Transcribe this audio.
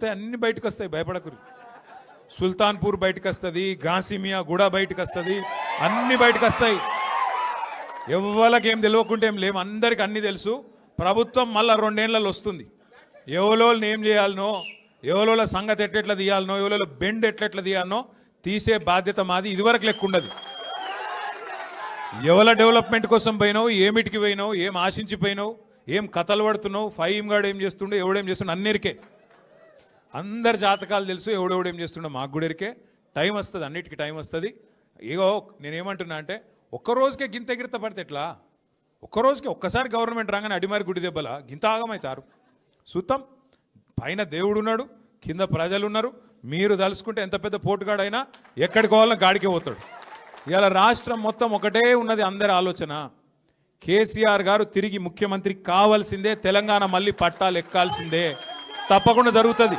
వస్తాయి అన్ని బయటకు వస్తాయి భయపడకురి. సుల్తాన్పూర్ బయటకు వస్తుంది ఘాసిమియా కూడా బయటకు వస్తుంది అన్ని బయటకు వస్తాయి ఎవ్వరికి ఏం తెలియకుంటే ఏం లేము అందరికి అన్ని తెలుసు. ప్రభుత్వం మళ్ళీ రెండేళ్ళలో వస్తుంది. ఎవలోళ్ళని ఏం చేయాలనో ఎవరోళ్ళ సంగతి ఎట్లెట్లా తీయాలనో ఎవరోళ్ళ బెండ్ ఎట్లెట్లా తీయాలనో తీసే బాధ్యత మాది ఇదివరకు లెక్క ఉండదు. ఎవల డెవలప్మెంట్ కోసం పోయినావు ఏమిటికి పోయినావు ఏం ఆశించి పోయినావు ఏం కథలు పడుతున్నావు ఫైమ్ గాడు ఏం చేస్తుండో ఎవడేం చేస్తుండో అన్నిరికే. అందరి జాతకాలు తెలుసు ఎవడెవడేం చేస్తుండో మాకు కూడా ఇరికే. టైం వస్తుంది అన్నిటికీ టైం వస్తుంది. ఇగో నేనేమంటున్నా అంటే ఒక్క రోజుకే గింత ఎగిరిత పడితే ఎట్లా? ఒక్క రోజుకి ఒక్కసారి గవర్నమెంట్ రాగానే అడిమారి గుడి దెబ్బల? గింత ఆగమవుతారు సుతం పైన దేవుడు ఉన్నాడు కింద ప్రజలు ఉన్నారు. మీరు తలుసుకుంటే ఎంత పెద్ద పోటుగాడైనా ఎక్కడికి పోవాలన్నా గాడికే పోతాడు. ఇలా రాష్ట్రం మొత్తం ఒకటే ఉన్నది అందరి ఆలోచన. కేసీఆర్ గారు తిరిగి ముఖ్యమంత్రి కావాల్సిందే తెలంగాణ మళ్ళీ పట్టాలు ఎక్కాల్సిందే. తప్పకుండా జరుగుతుంది.